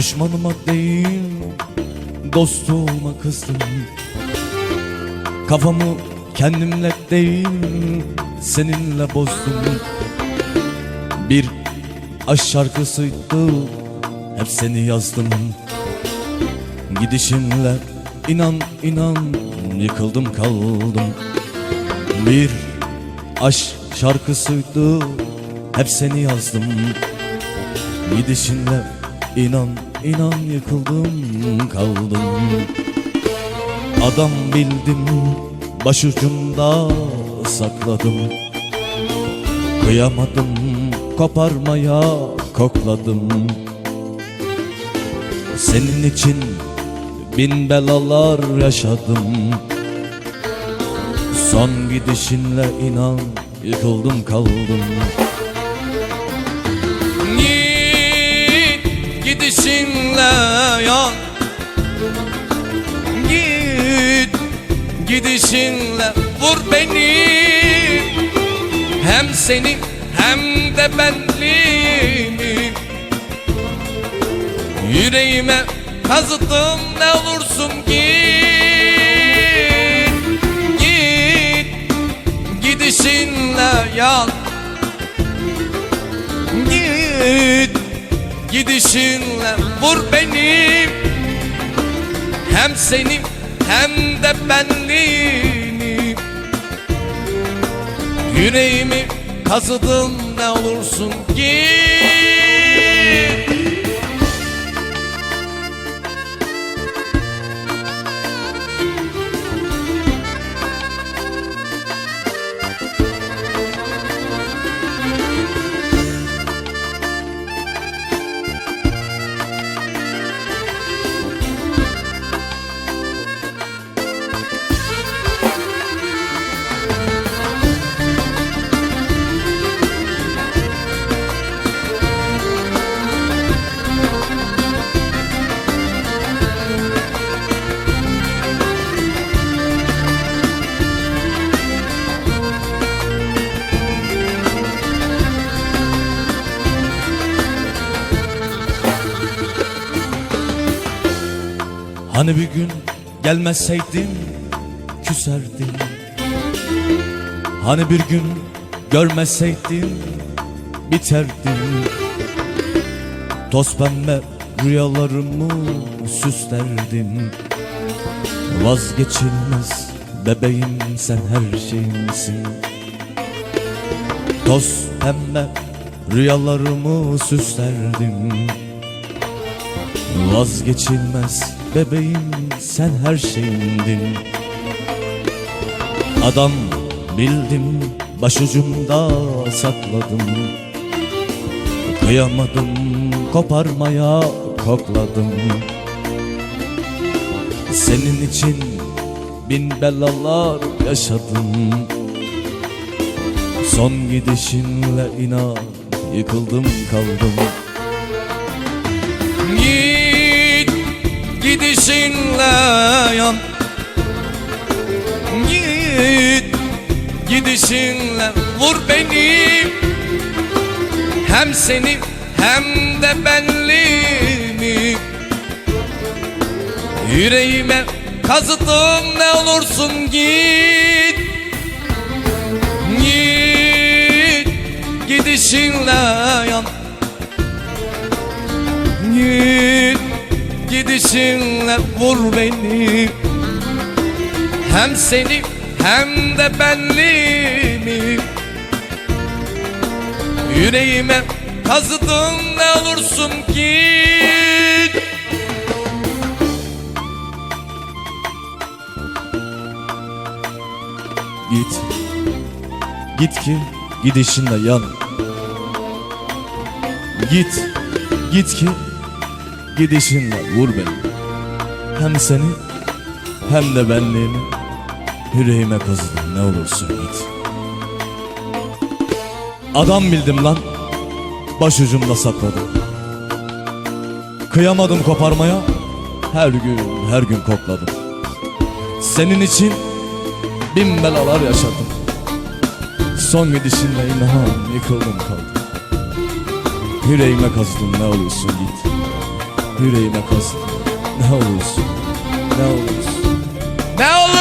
Düşmanıma değil dostuma kızdım. Kafamı kendimle değil seninle bozdum. Bir aşk şarkısıydı hep seni yazdım. Gidişinle inan inan yıkıldım kaldım. Bir aşk şarkısıydı hep seni yazdım. Gidişinle inan inan yıkıldım kaldım. Adam bildim başucumda sakladım. Kıyamadım koparmaya kokladım. Senin için bin belalar yaşadım. Son gidişinle inan yıkıldım kaldım gidişinle yan Git gidişinle vur beni. Hem seni hem de benliğimi. Yüreğime kazıdım ne olursun git. Git gidişinle yan gidişinle vur beni Hem seni hem de benliğini. Yüreğimi kazıdın ne olursun git Hani bir gün gelmezseydin küserdim. Hani bir gün görmeseydin biterdim. Toz pembe rüyalarımı süslerdim. Vazgeçilmez bebeğim sen her şeyimsin. Toz pembe rüyalarımı süslerdim. Vazgeçilmez bebeğim sen her şeyimdin Adam bildim başucumda sakladım. Kıyamadım koparmaya kokladım. Senin için bin belalar yaşadım. Son gidişinle inan yıkıldım kaldım. Git gidişinle yan. Git gidişinle vur beni. Hem seni hem de benliğimi. Yüreğime kazıdım ne olursun git. Git gidişinle yan. Git gidişinle vur beni. Hem seni hem de benliğimi. Yüreğime kazıdın ne olursun git Git. Git ki gidişinle yan. Git. Git ki gidişinle vur beni. Hem seni hem de benliğimi. Yüreğime kazıdın ne olursun git. Adam bildim lan Başucumda sakladım. Kıyamadım koparmaya Her gün her gün kokladım. Senin için bin belalar yaşadım. Son gidişinle inan yıkıldım kaldım. Yüreğime kazıdın ne olursun git yüreğime kazıdın Ne olursun Ne olursun. Ne olursun